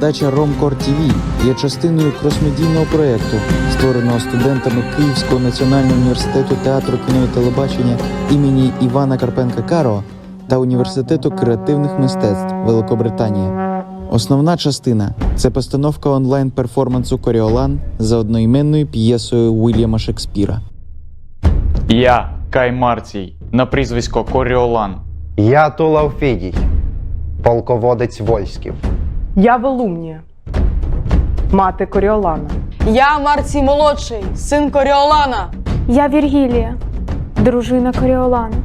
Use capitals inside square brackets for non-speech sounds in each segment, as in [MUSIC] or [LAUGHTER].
Передача Ромкор ТВ є частиною кросмедійного проєкту, створеного студентами Київського національного університету театру кіно і телебачення імені Івана Карпенка Каро та Університету креативних мистецтв Великобританія. Основна частина це постановка онлайн перформансу Коріолан за одноіменною п'єсою Уільяма Шекспіра. Я Кай Марцій на прізвисько Коріолан. Я Тулав Фідій, полководець Вольськів. Я Велумнія, мати Коріолана. Я Марцій молодший, син Коріолана. Я Віргілія, дружина Коріолана.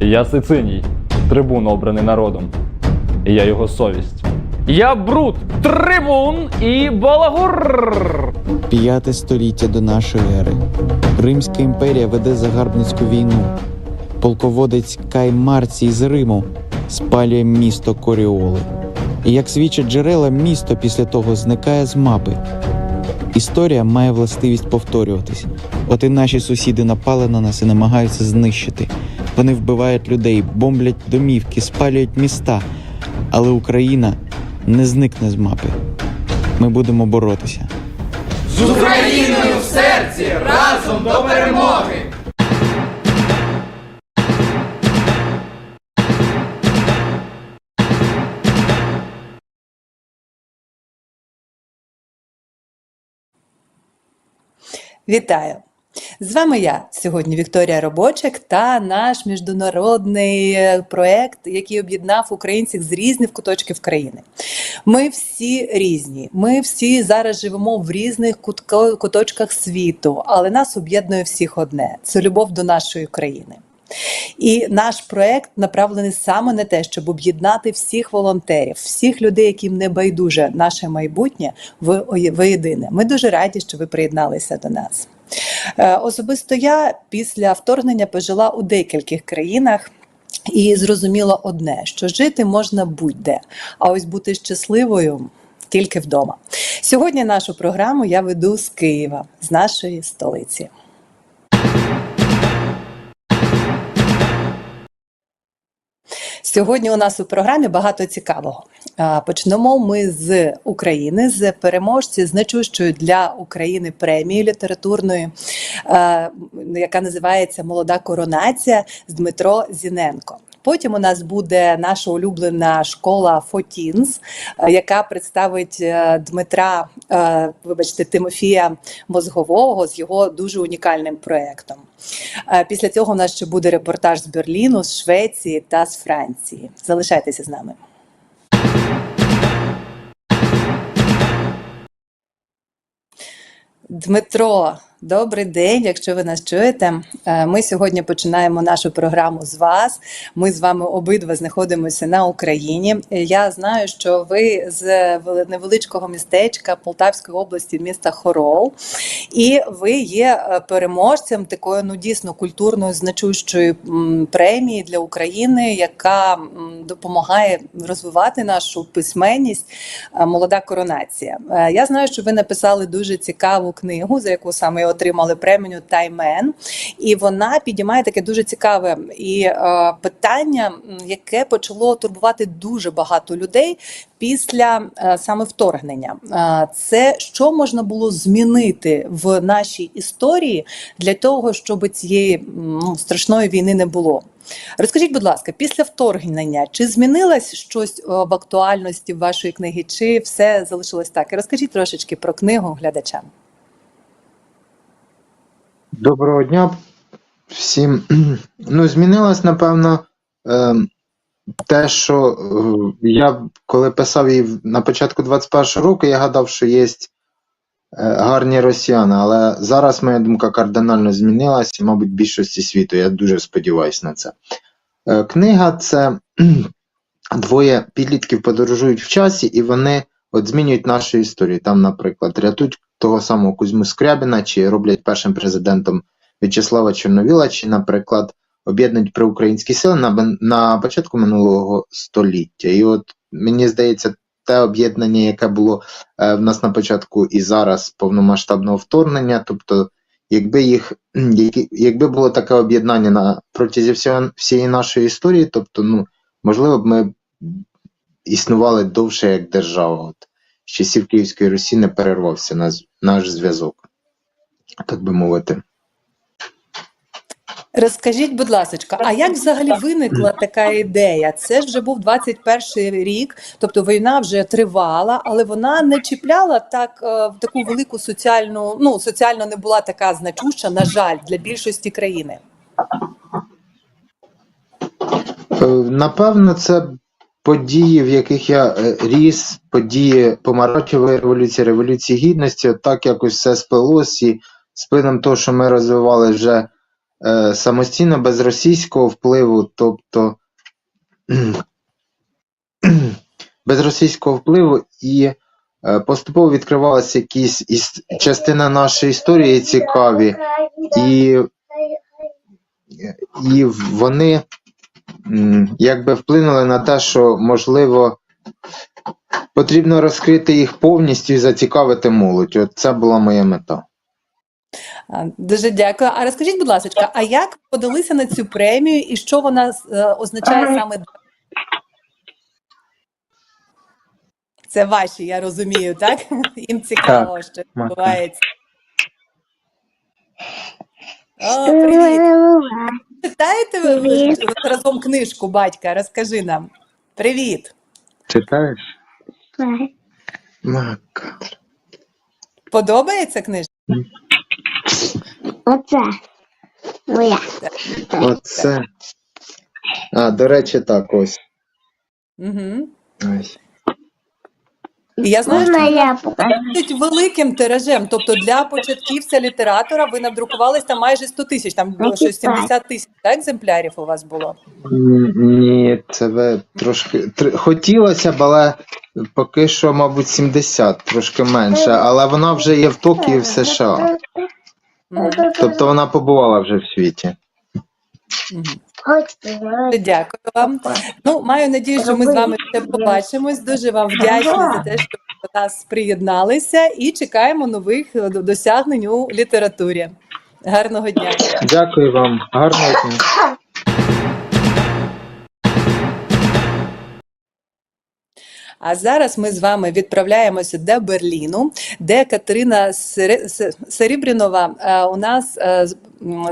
Я Сициній, трибун обраний народом. І я його совість. Я Брут, трибун і балагур. П'яте століття до нашої ери. Римська імперія веде загарбницьку війну. Полководець Кай Марцій з Риму спалює місто Коріоли. І як свідчать джерела, місто після того зникає з мапи. Історія має властивість повторюватись. От і наші сусіди напали на нас і намагаються знищити. Вони вбивають людей, бомблять домівки, спалюють міста. Але Україна не зникне з мапи. Ми будемо боротися. Вітаю! З вами я сьогодні Вікторія Робочик та наш міжнародний е, проект, який об'єднав українців з різних куточків країни. Ми всі різні. Ми всі зараз живемо в різних куточках світу, але нас об'єднує всіх одне це любов до нашої країни. І наш проект направлений саме на те, щоб об'єднати всіх волонтерів, всіх людей, яким не байдуже наше майбутнє, в воєдине. Ми дуже раді, що ви приєдналися до нас. Е, Особисто я після вторгнення пожила у декількох країнах. І зрозуміла одне, що жити можна будь-де, а ось бути щасливою тільки вдома. Сьогодні нашу програму я веду з Києва, з нашої столиці. Сьогодні у нас у програмі багато цікавого. Почнемо ми з України, з переможці значущої для України премії літературної, яка називається Молода коронація з Дмитро Зіненко. Потім у нас буде наша улюблена школа Фотінс, яка представить е, Дмитра, е, вибачте, Тимофія Мозгового з його дуже унікальним проєктом. Е, Після цього у нас ще буде репортаж з Берліну, з Швеції та з Франції. Залишайтеся з нами. Дмитро, добрий день. Якщо ви нас чуєте, Е, ми сьогодні починаємо нашу програму з вас. Ми з вами обидва знаходимося на Україні. Е, Я знаю, що ви з невеличкого містечка Полтавської області, міста Хорол, і ви є е, переможцем такої ну дійсно культурної значущої премії для України, яка допомагає розвивати нашу письменність. Молода коронація. Я знаю, що ви написали дуже цікаву книгу, за яку саме отримали премію Таймен. І вона підіймає таке дуже цікаве і е, питання, яке почало турбувати дуже багато людей після е, саме вторгнення. Е, це що можна було змінити в нашій історії для того, щоб цієї ну, страшної війни не було. Розкажіть, будь ласка, після вторгнення чи змінилось щось е, в актуальності вашої книги, чи все залишилось так? І розкажіть трошечки про книгу глядачам. Доброго дня всім. [CLEARS THROAT] Ну, змінилось, напевно, е, те, що е, я коли писав її на початку 21-го року, я гадав, що є гарні росіяни, але зараз моя думка кардинально змінилась, і, мабуть, більшості світу. Я дуже сподіваюся на це. Е, Книга це [CLEARS THROAT] двоє підлітків подорожують в часі, і вони от змінюють нашу історію. Там, наприклад, рятують того самого Кузьму Скрябіна, чи роблять першим президентом В'ячеслава Чорновіла, чи, наприклад, об'єднують проукраїнські сили на, на початку минулого століття. І от мені здається, те об'єднання, яке було е, в нас на початку і зараз повномасштабного вторгнення, тобто, якби їх, [CLEARS THROAT] якби було таке об'єднання на протязі всього, всієї нашої історії, тобто, ну, можливо б ми існували довше як держава. От. З часів Київської Русі не перервався наш, наш зв'язок, так би мовити. Розкажіть, будь ласка, а як взагалі виникла така ідея? Це ж вже був 21 рік, тобто війна вже тривала, але вона не чіпляла так е, в таку велику соціальну, ну соціально не була така значуща, на жаль, для більшості країни. Е, Напевно, це події, в яких я е, ріс, події помаранчевої революції, революції гідності, от так якось все сплелось, і з плином того, що ми розвивали вже е, самостійно, без російського впливу, тобто [CLEARS THROAT] без російського впливу, і е, поступово відкривалися якісь іс- частини нашої історії цікаві, і, і вони якби вплинули на те, що можливо потрібно розкрити їх повністю і зацікавити молодь. От це була моя мета. Дуже дякую. А розкажіть, будь ласка, а як подалися на цю премію і що вона е, означає саме? Це ваші, я розумію, так? [LAUGHS] Їм цікаво, що відбувається. О, привіт! Читаєте ви ви разом книжку батька? Розкажи нам. Привіт! Читаєш? Мака. Подобається книжка? Оце. Моя. Оце. А, до речі, так, ось. Угу. ось. І я знаю, що Можна я покажу? досить великим тиражем. Тобто для початківця літератора ви надрукувались там майже 100 тисяч, там було щось 70 тисяч екземплярів у вас було. М, Ні, це ви трошки. тр- Хотілося б, але поки що, мабуть, 70, трошки менше. Але вона вже є в Токіо і в США. Мгм. Тобто вона побувала вже в світі. Мгм. Дякую вам. Ну, маю надію, що ми з вами ще побачимось. Дуже вам вдячні за те, що до нас приєдналися, і чекаємо нових е, досягнень у літературі. Гарного дня. Дякую вам. Гарного дня. А зараз ми з вами відправляємося до Берліну, де Катерина Сере- Се- Серебрянова е, у нас е,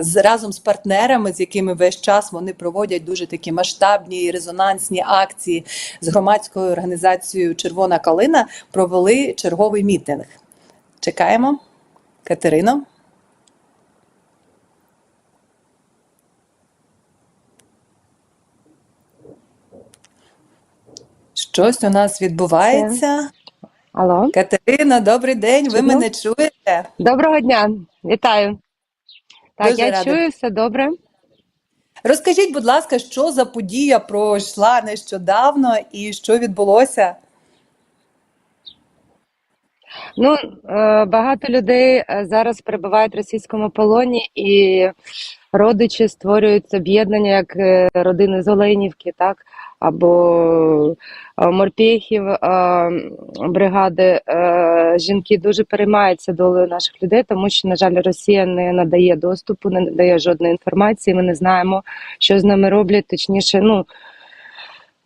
з- разом з партнерами, з якими весь час вони проводять дуже такі масштабні резонансні акції з громадською організацією Червона калина, провели черговий мітинг. Чекаємо. Катерино. Щось у нас відбувається. Алло, Катерина, добрий день. Ви мене чуєте? доброго дня, вітаю. Так, Дуже я рада. чую, все добре. Розкажіть, будь ласка, що за подія пройшла нещодавно і що відбулося? Ну, е, багато людей е, зараз перебувають в російському полоні, і родичі створюють об'єднання як е, родини з Оленівки, так, або е, морпіхів е, бригади. Е, Жінки дуже переймаються долею наших людей, тому що, на жаль, Росія не надає доступу, не надає жодної інформації. Ми не знаємо, що з ними роблять. Точніше, ну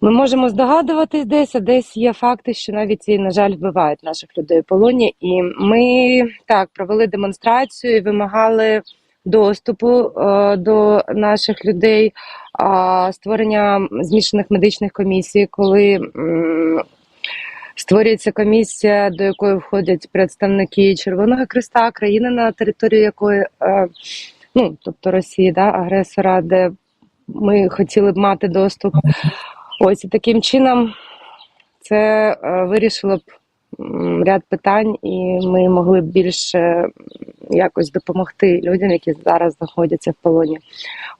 Ми можемо здогадуватись десь, а десь є факти, що навіть і, на жаль, вбивають наших людей у полоні. І ми так провели демонстрацію і вимагали доступу е, до наших людей, створення змішаних медичних комісій, коли створюється комісія, до якої входять представники Червоного Христа, країни, на територію якої, е, ну тобто Росії, да, агресора, де ми хотіли б мати доступ. Ось і таким чином це е, вирішило б ряд питань, і ми могли більше якось допомогти людям, які зараз знаходяться в полоні.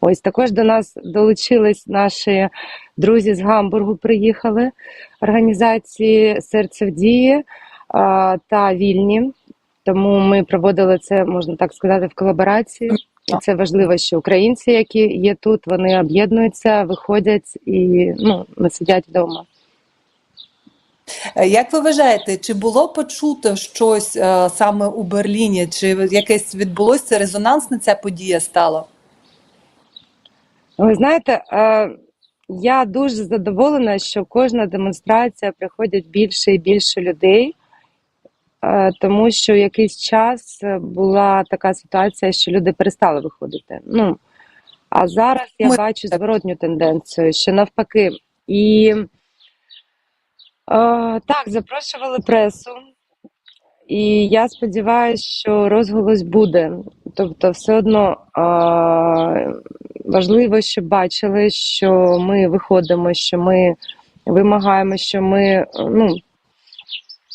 Ось також до нас долучились наші друзі з Гамбургу. Приїхали організації Серце в дії та вільні. Тому ми проводили це, можна так сказати, в колаборації. І це важливо, що українці, які є тут, вони об'єднуються, виходять і ну, не сидять вдома. Е, Як ви вважаєте, чи було почуто щось е, саме у Берліні? Чи якесь відбулося резонансна ця подія стала? Ви знаєте, е, я дуже задоволена, що кожна демонстрація приходять більше і більше людей, е, тому що якийсь час була така ситуація, що люди перестали виходити. Ну а зараз я Ми- бачу зворотню тенденцію, що навпаки. І так, запрошували пресу, і я сподіваюся, що розголос буде. Тобто, все одно е, важливо, щоб бачили, що ми виходимо, що ми вимагаємо, що ми е, ну,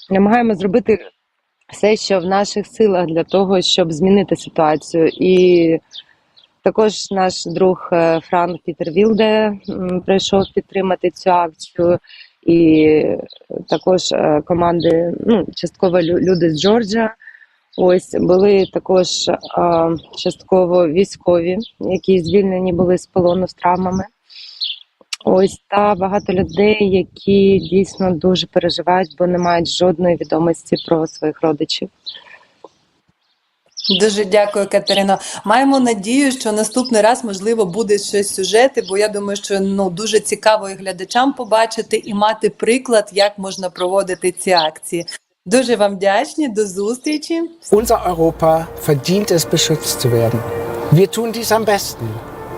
намагаємо зробити все, що в наших силах для того, щоб змінити ситуацію. І також наш друг е, Франк Пітер Вілде прийшов підтримати цю акцію. І також е, команди, ну, частково лю- люди з Джорджа. Ось були також а, частково військові, які звільнені були з полону з травмами. Ось та багато людей, які дійсно дуже переживають, бо не мають жодної відомості про своїх родичів. Дуже дякую, Катерино. Маємо надію, що наступний раз можливо буде щось сюжети, бо я думаю, що ну дуже цікаво і глядачам побачити і мати приклад, як можна проводити ці акції. Дуже вам вдячні. До зустрічі. Unser Europa verdient es, beschützt zu werden. Wir tun dies am besten,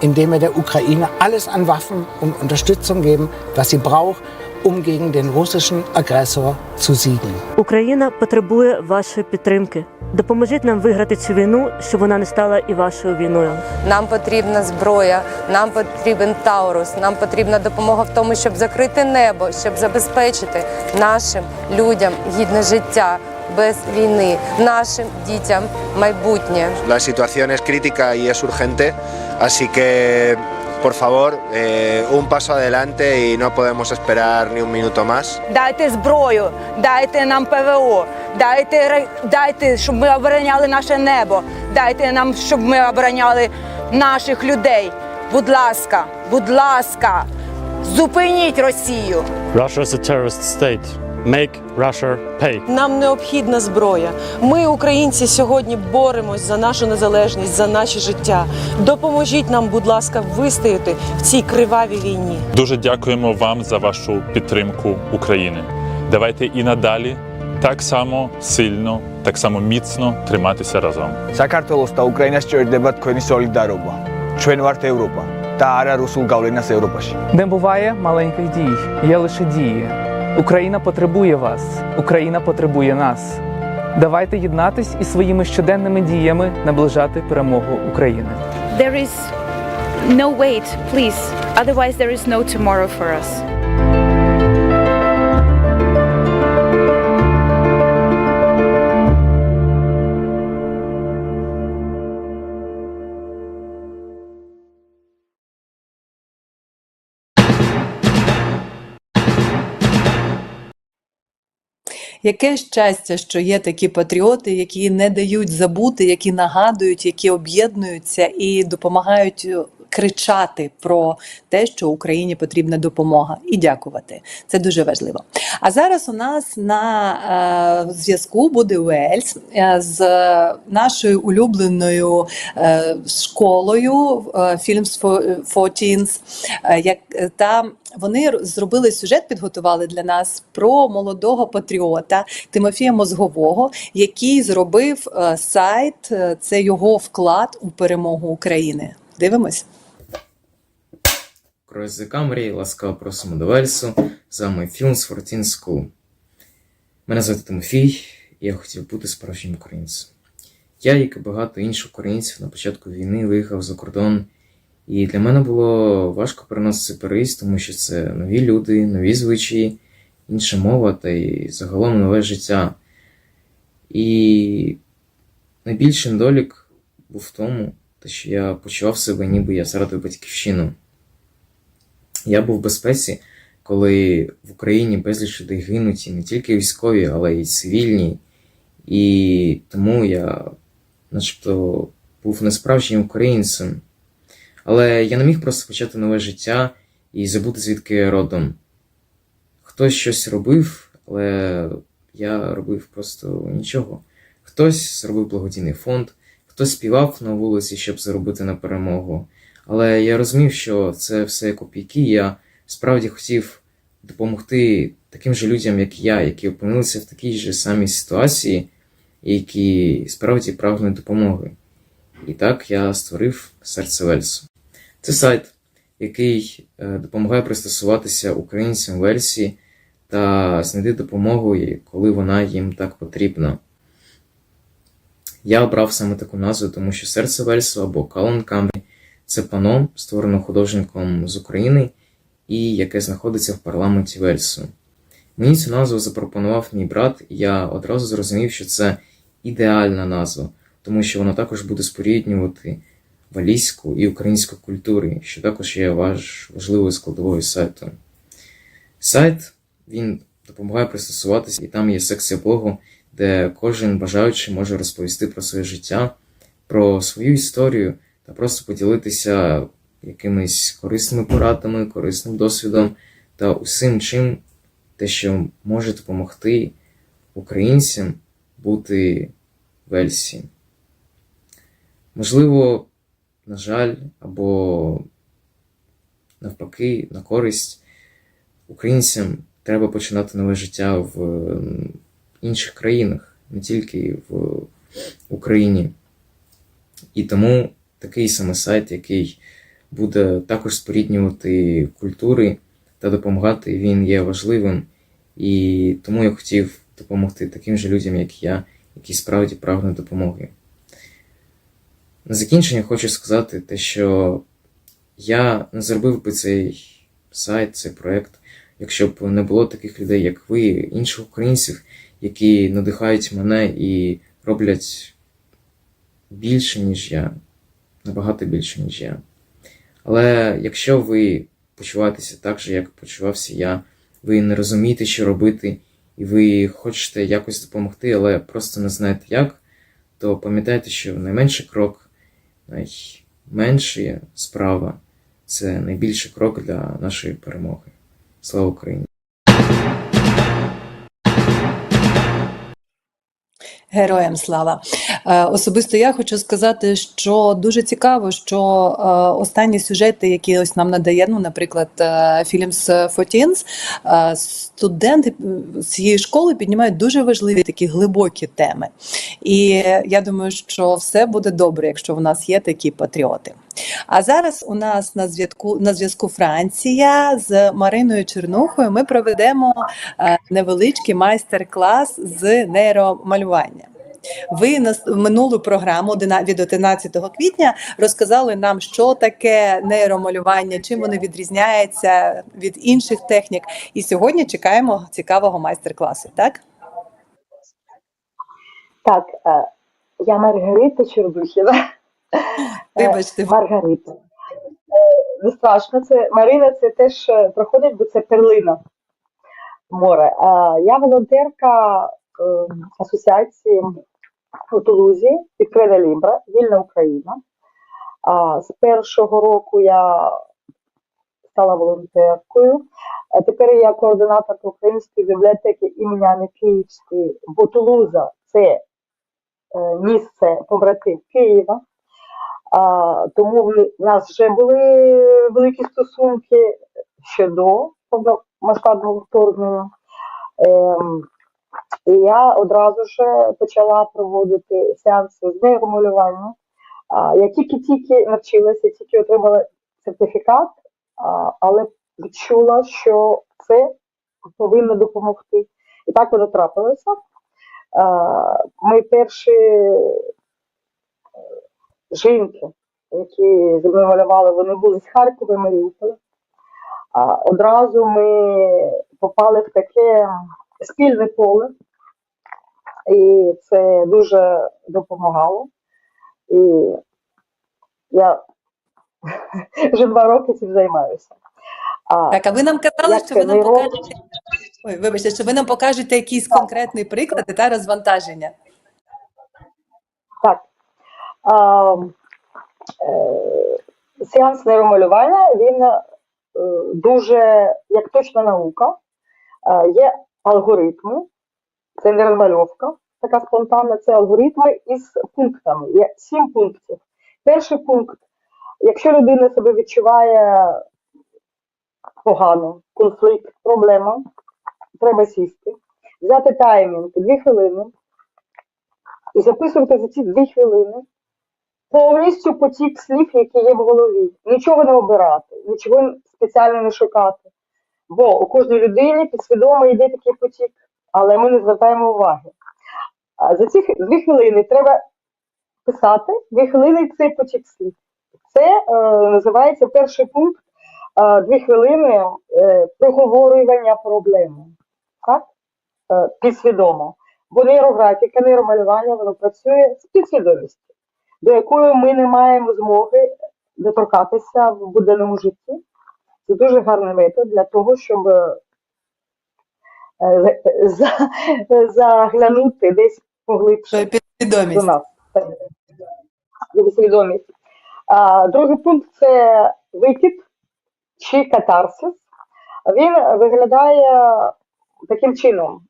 indem wir der Ukraine alles an Waffen und Unterstützung geben, was sie braucht, um gegen den russischen Aggressor zu siegen. Україна потребує вашої підтримки. Допоможіть нам виграти цю війну, щоб вона не стала і вашою війною. Нам потрібна зброя, нам потрібен Таурус, нам потрібна допомога в тому, щоб закрити небо, щоб забезпечити нашим людям гідне життя без війни, нашим дітям майбутнє. La situación es crítica y es urgente, así que por favor, eh, un paso adelante y no podemos esperar ni un minuto más. Дайте зброю, дайте нам ПВО, дайте, дайте, щоб ми обороняли наше небо, дайте нам, щоб ми обороняли наших людей. Будь ласка, будь ласка, зупиніть Росію. Russia is a terrorist state. Make Russia pay. Нам необхідна зброя. Ми, українці, сьогодні боремось за нашу незалежність, за наше життя. Допоможіть нам, будь ласка, вистояти в цій кривавій війні. Дуже дякуємо вам за вашу підтримку України. Давайте і надалі так само сильно, так само міцно триматися разом. საქართველოს და უკრაინას ჭირდება თქვენი солидарობა. ჩვენ ვართ ევროპა და არა რუსულ გავლენას ევროპაში. Не буває маленьких дій, є лише дії. Україна потребує вас, Україна потребує нас. Давайте єднатись і своїми щоденними діями наближати перемогу України. There is no wait, please. Otherwise there is no tomorrow for us. Яке щастя, що є такі патріоти, які не дають забути, які нагадують, які об'єднуються і допомагають кричати про те, що Україні потрібна допомога, і дякувати. Це дуже важливо. А зараз у нас на е, зв'язку буде Уельс е, з нашою улюбленою е, школою е, Films for, for Teens, е, як е, там вони зробили сюжет, підготували для нас про молодого патріота Тимофія Мозгового, який зробив е, сайт. е, Це його вклад у перемогу України. Дивимось. Крой язика мрії, ласкаво просимо до Вельсу, з вами Films for Teen School. Мене звати Тимофій, і я хотів бути справжнім українцем. Я, як і багато інших українців, на початку війни виїхав за кордон, і для мене було важко переносити переїзд, тому що це нові люди, нові звичаї, інша мова та й загалом нове життя. І найбільший недолік був в тому, що я почував себе, ніби я зрадив батьківщину. Я був в безпеці, коли в Україні безліч людей гинуть і не тільки військові, але й цивільні. І тому я, начебто, був несправжнім українцем. Але я не міг просто почати нове життя і забути, звідки я родом. Хтось щось робив, але я робив просто нічого. Хтось зробив благодійний фонд, хтось співав на вулиці, щоб заробити на перемогу. Але я розумів, що це все копійки. Я справді хотів допомогти таким же людям, як я, які опинилися в такій же самій ситуації, які справді прагнуть допомоги. І так я створив серце Вельсу. Це сайт, який е, допомагає пристосуватися українцям Вельсі та знайти допомогу, коли вона їм так потрібна. Я обрав саме таку назву, тому що серце Вельсу або Калон Камбрі це пано, створено художником з України і яке знаходиться в парламенті Вельсу. Мені цю назву запропонував мій брат, і я одразу зрозумів, що це ідеальна назва, тому що вона також буде споріднювати валійську і українську культури, що також є важ, важливою складовою сайту. Сайт він допомагає пристосуватися, і там є секція блогу, де кожен бажаючий може розповісти про своє життя, про свою історію та просто поділитися якимись корисними порадами, корисним досвідом та усім чим, те, що може допомогти українцям бути в Ельсі. Можливо, на жаль, або навпаки, на користь українцям треба починати нове життя в інших країнах, не тільки в Україні. І тому такий саме сайт, який буде також споріднювати культури та допомагати, він є важливим. І тому я хотів допомогти таким же людям, як я, які справді прагнуть допомоги. На закінчення хочу сказати те, що я не зробив би цей сайт, цей проект, якщо б не було таких людей, як ви, інших українців, які надихають мене і роблять більше, ніж я, набагато більше, ніж я. Але якщо ви почуваєтеся так же, як почувався я, ви не розумієте, що робити, і ви хочете якось допомогти, але просто не знаєте як, то пам'ятайте, що найменший крок, найменша справа це найбільший крок для нашої перемоги. Слава Україні! Героям слава. Е, Особисто я хочу сказати, що дуже цікаво, що е, останні сюжети, які ось нам надає, ну, наприклад, Філімс фільм з Фотінс, е, студенти е, цієї школи піднімають дуже важливі такі глибокі теми. І я думаю, що все буде добре, якщо в нас є такі патріоти. А зараз у нас на зв'язку на зв'язку Франція з Мариною Чернухою. Ми проведемо е, невеличкий майстер-клас з нейромалювання. Ви на минулу програму від 11 квітня розказали нам, що таке нейромалювання, чим воно відрізняється від інших технік. І сьогодні чекаємо цікавого майстер-класу. Так Так, е, я Маргарита Чердухіна. Вибачте. Маргарита. Е, Не страшно, це Марина це теж е, проходить, бо це перлина море. Я волонтерка е, асоціації у Тулузі Підкреда Лібра, Вільна Україна. З першого року я стала волонтеркою. А тепер я координаторка Української бібліотеки імені Анни Київської, бо Тулуза це е, місце побратим Києва. А, тому в нас вже були великі стосунки ще до масштабного вторгнення. Ем, і я одразу ж почала проводити сеанси з нейромалювання. А, я тільки-тільки навчилася, тільки отримала сертифікат, а, але відчула, що це повинно допомогти. І так воно трапилося. А, ми перші жінки, які зі мною малювали, вони були з Харкова і Маріуполя. А одразу ми попали в таке спільне поле, і це дуже допомагало. І я [LAUGHS] вже два роки цим займаюся. А, Так, а ви нам казали, що ви нам покажете. Ой, вибачте, що ви нам покажете якийсь конкретний приклад та розвантаження. Так. А, е, сеанс нейромалювання, він е, дуже, як точна наука, е, є алгоритми, це не розмальовка, така спонтанна, це алгоритми із пунктами. Є сім пунктів. Перший пункт, якщо людина себе відчуває погано, конфлікт, проблема, треба сісти, взяти таймінг дві хвилини і записувати за ці дві хвилини повністю потік слів, які є в голові. Нічого не обирати, нічого спеціально не шукати. Бо у кожній людині підсвідомо йде такий потік, але ми не звертаємо уваги. За ці дві хвилини треба писати дві хвилини цей потік слів. Це е, називається перший пункт е, дві хвилини е, проговорювання проблеми. Так? Е, підсвідомо. Бо нейрографіка, нейромалювання, воно працює з підсвідомістю, до якої ми не маємо змоги доторкатися в буденному житті. Це дуже гарний метод для того, щоб е, за- за- заглянути десь поглибше до нас. Свідомість. А, другий пункт це викид чи катарсис. Він виглядає таким чином.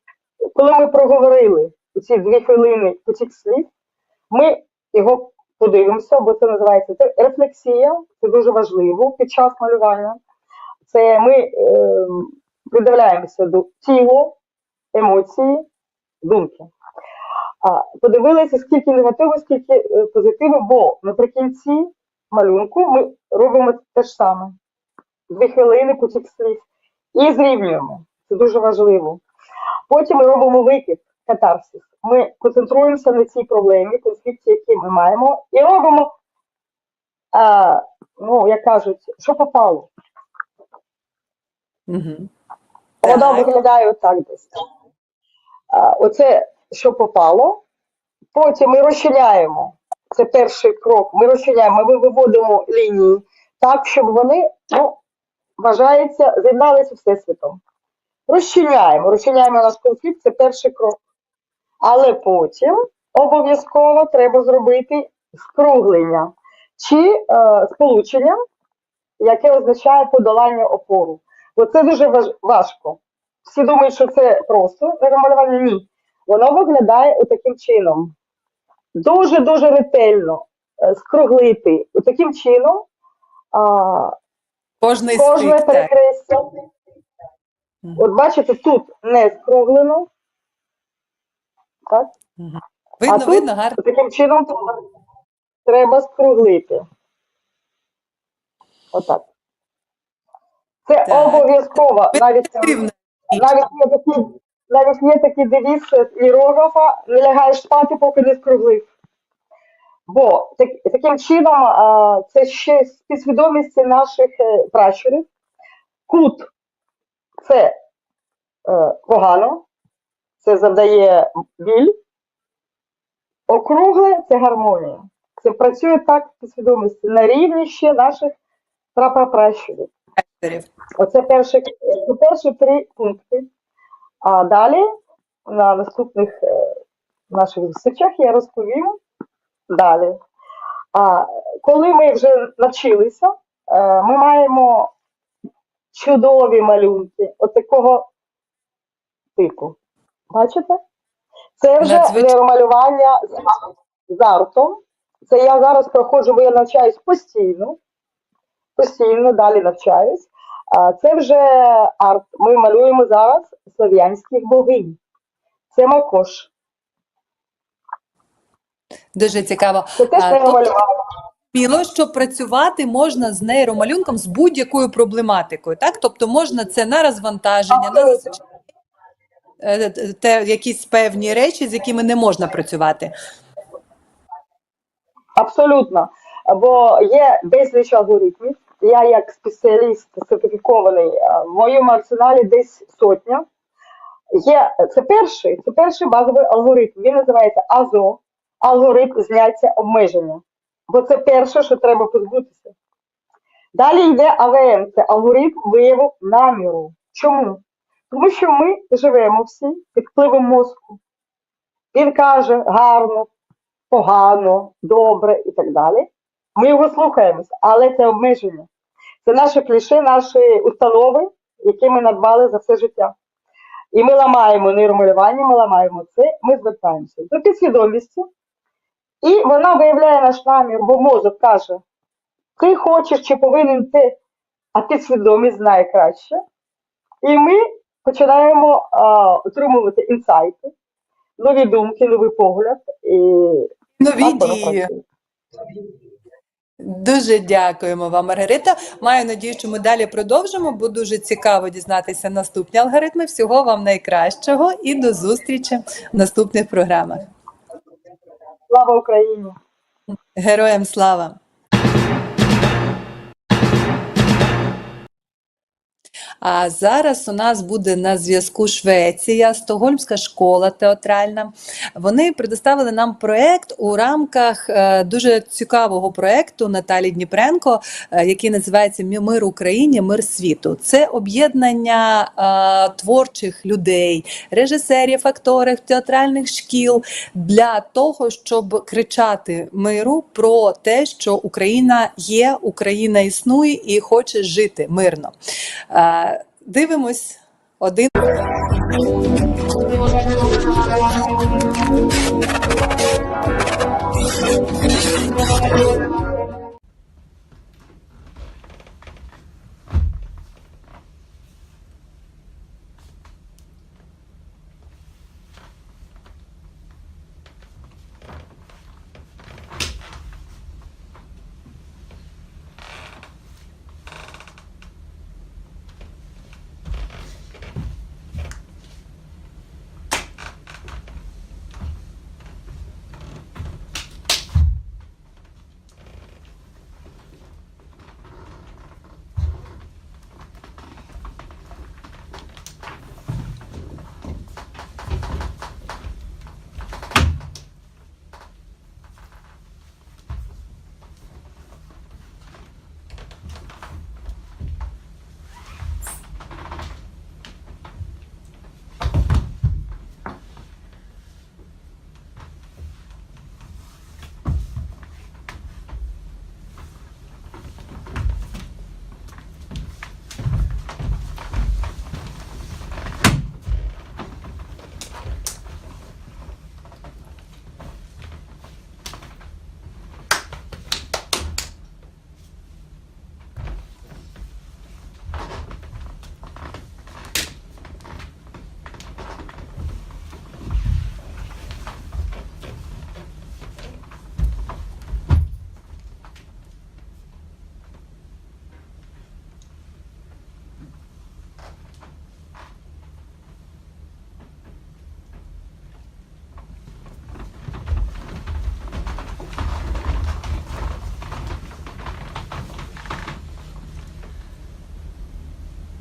Коли ми проговорили ці дві хвилини потік слів, ми його подивимося, бо це називається рефлексія, це дуже важливо під час малювання. Це ми е, придивляємося до тіла, емоції, думки. Подивилися, скільки негативу, скільки е, позитиву, бо наприкінці малюнку ми робимо те ж саме. Дві хвилини потік слів. І зрівнюємо. Це дуже важливо. Потім ми робимо викид, катарсис. Ми концентруємося на цій проблемі, конфлікті, які ми маємо, і робимо, а, ну, як кажуть, що попало. Воно виглядає отак десь. А, оце, що попало. Потім ми розчиняємо. Це перший крок. Ми розчиняємо, ми виводимо лінії так, щоб вони, ну, вважається, з'єдналися всесвітом. Розчиняємо, розчиняємо наш конфлікт, це перший крок. Але потім обов'язково треба зробити скруглення чи е, сполучення, яке означає подолання опору. Бо це дуже важко. Всі думають, що це просто нейромалювання. Ні. Воно виглядає таким чином. Дуже-дуже ретельно е, скруглити таким чином. А, кожне перекрестя. От бачите, тут не скруглено. Так? Видно, а тут видно, гарно. таким чином треба скруглити. Отак. Це Так. обов'язково. Навіть, навіть є такий, навіть є такий девіз іерогафа, не лягаєш спати, поки не скруглив. Бо так, таким чином а, це ще з підсвідомості наших е, пращурів. Кут це е, погано, це завдає біль. Округле це гармонія. Це працює так в підсвідомості на рівні ще наших прапрапращурів. Оце перші, перші три пункти. А далі на наступних е, наших зустрічах я розповім далі. А коли ми вже навчилися, е, ми маємо чудові малюнки от типу. Бачите? Це вже Надзвичайно. нейромалювання з, з артом. Це я зараз проходжу, бо я навчаюсь постійно. Постійно далі навчаюсь. А це вже арт. Ми малюємо зараз слов'янських богинь. Це макош. Дуже цікаво. Це теж нейромалювання. Зрозуміло, що працювати можна з нейромалюнком з будь-якою проблематикою, так? Тобто можна це на розвантаження, на засич- е, те, якісь певні речі, з якими не можна працювати. Абсолютно. Бо є безліч алгоритмів. Я як спеціаліст сертифікований, в моєму арсеналі десь сотня. Є, це перший, це перший базовий алгоритм. Він називається АЗО, алгоритм зняття обмеження. Бо це перше, що треба позбутися. Далі йде АВМ, це алгоритм вияву наміру. Чому? Тому що ми живемо всі під впливом мозку. Він каже гарно, погано, добре і так далі. Ми його слухаємося, але це обмеження. Це наші кліше, наші установи, які ми надбали за все життя. І ми ламаємо нейромалювання, ми ламаємо це, ми звертаємося до підсвідомості, і вона виявляє наш намір, бо мозок каже: ти хочеш чи повинен ти, а підсвідомість знає краще. І ми починаємо а, отримувати інсайти, нові думки, новий погляд і Нові дії. Дуже дякуємо вам, Маргарита. Маю надію, що ми далі продовжимо, бо дуже цікаво дізнатися наступні алгоритми. Всього вам найкращого і до зустрічі в наступних програмах. Слава Україні! Героям слава! А зараз у нас буде на зв'язку Швеція, Стокгольмська школа театральна. Вони предоставили нам проект у рамках е, дуже цікавого проекту Наталі Дніпренко, е, який називається Мир Україні, мир світу. Це об'єднання е, творчих людей, режисерів, акторів, театральних шкіл для того, щоб кричати миру про те, що Україна є, Україна існує і хоче жити мирно. Дивимось один.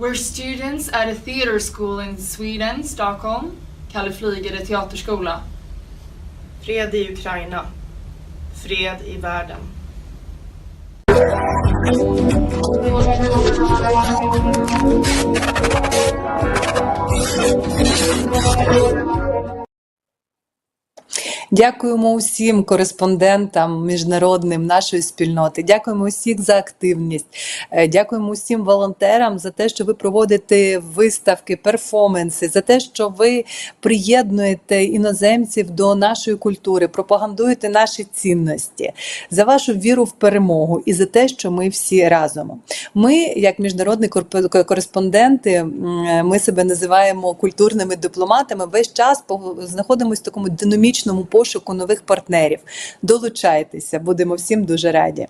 We're students at a theatre school in Sweden, Stockholm. Kalle Flygare teaterskola. Fred i Ukraina. Fred i världen. Дякуємо усім кореспондентам міжнародним нашої спільноти. Дякуємо усіх за активність. Е, Дякуємо усім волонтерам за те, що ви проводите виставки, перформанси, за те, що ви приєднуєте іноземців до нашої культури, пропагандуєте наші цінності, за вашу віру в перемогу і за те, що ми всі разом. Ми, як міжнародні кореспонденти, ми себе називаємо культурними дипломатами. Весь час знаходимося в такому динамічному пошуку нових партнерів. Долучайтеся, будемо всім дуже раді.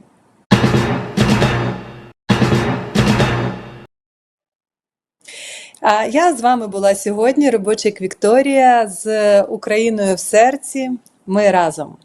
А я з вами була сьогодні, робочик Вікторія з Україною в серці. Ми разом.